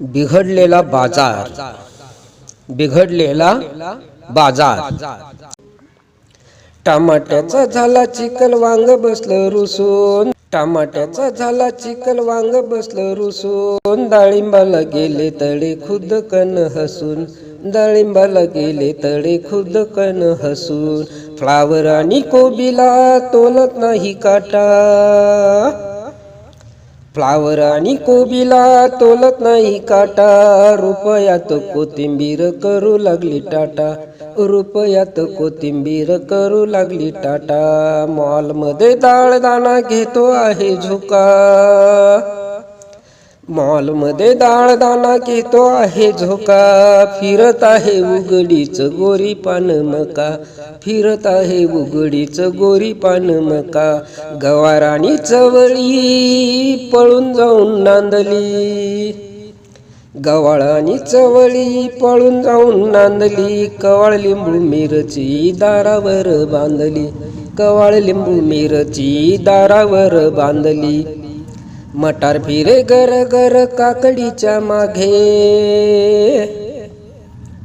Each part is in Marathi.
बिघडलेला बाजार. बिघडलेला बाजार. टमाट्याचा झाला चिकल वांग बसलं रुसून. टमाट्याचा झाला चिकल वांग बसलं रुसून. डाळिंबाला गेले तळे खुद कन हसून. डाळिंबाला गेले तळे खुद कन हसून. फ्लावर आणि कोबीला तोलत नाही काटा. फ्लावर आणि कोबीला तोलत नाही काटा. रुपयात कोथिंबीर करू लागली टाटा. रुपयात कोथिंबीर करू लागली टाटा. मॉलमध्ये डाळ दाणा घेतो आहे झुका. मॉलमध्ये दाळ दाणा घेतो आहे झोका. फिरत आहे उघडीच गोरी पान मका. फिरत आहे उघडीच गोरी पान मका. गवाराणी चवळी पळून जाऊन नांदली. गवाळानी चवळी पळून जाऊन नांदली. कवाळ लिंबू मिरची दारावर बांधली. कवाळ लिंबू मिरची दारावर बांधली. मटार फिरे गर गर काकडीच्या मागे.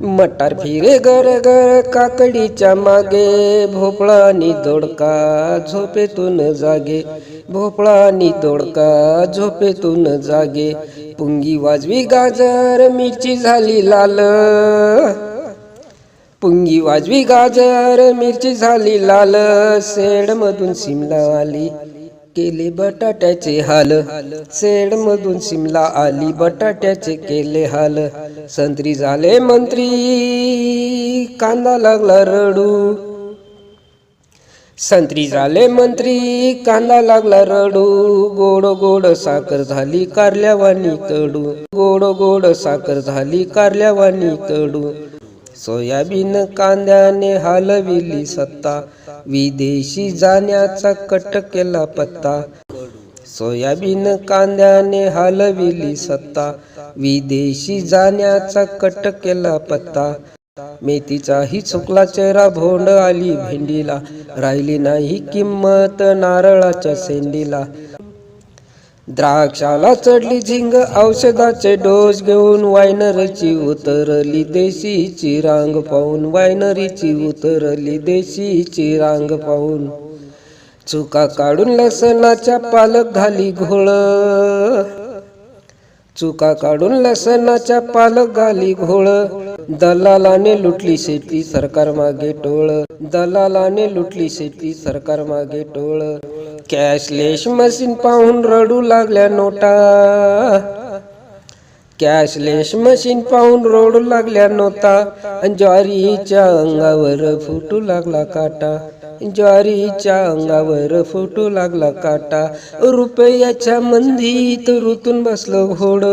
मटार फिरे गर गर काकडीच्या मागे. भोपळा आणि दोडका झोपेतून जागे. भोपळा आणि दोडका झोपेतून जागे. पुंगी वाजवी गाजर मिरची झाली लाल. पुंगी वाजवी गाजर मिरची झाली लाल. सेड मधून शिमला आली. केले बटाट्याचे हाल. सेड मधून शिमला आली बटाट्याचे केले हाल. संत्री झाले मंत्री कांदा लागला रडू. संत्री झाले मंत्री कांदा लागला रडू. गोड गोड साखर झाली कारल्यावानी कडू. गोड गोड साखर झाली कारल्यावानी कडू. सोयाबीन कांद्याने हलविली सत्ता. विदेशी जाण्याचा कट केला पत्ता. सोयाबीन कांद्याने हलविली सत्ता. विदेशी जाण्याचा कट केला पत्ता. मेथीचाही चुकला चेहरा भोंड आली भेंडीला. राहिली नाही किंमत नारळाच्या सेंडीला द्राक्षाला चढली झिंग औषधाचे डोस घेऊन वायनरीची उतरली देशीची रांग पाहून. वायनरीची उतरली देशीची रांग पाहून. चुका काढून लसणाच्या पालक घाली घोळ. चुका काढून लसणाच्या पालक घाली घोळ. दलालाने लुटली शेती सरकार मागे टोळ. दलालाने लुटली शेती सरकार मागे टोळ. कॅशलेस मशीन पाहून रडू लागल्या नोटा. कॅशलेस मशीन पाहून रडू लागल्या नोटा. ज्वारीच्या अंगावर फुटू लागला काटा. ज्वारीच्या अंगावर फुटू लागला काटा. रुपयाच्या मंदीत ऋतून बसलं घोड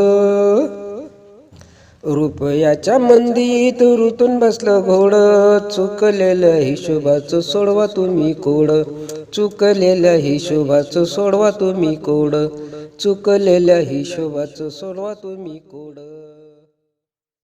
रुपयाच्या मंदीत ऋतून बसलं घोड. चुकलेलं हिशोबाचं सोडवा तुम्ही कोड. चुकलेल्या हिशोबाचं सोडवा तुम्ही कोड. चुकलेल्या हिशोबाचं सोडवा तुम्ही कोड.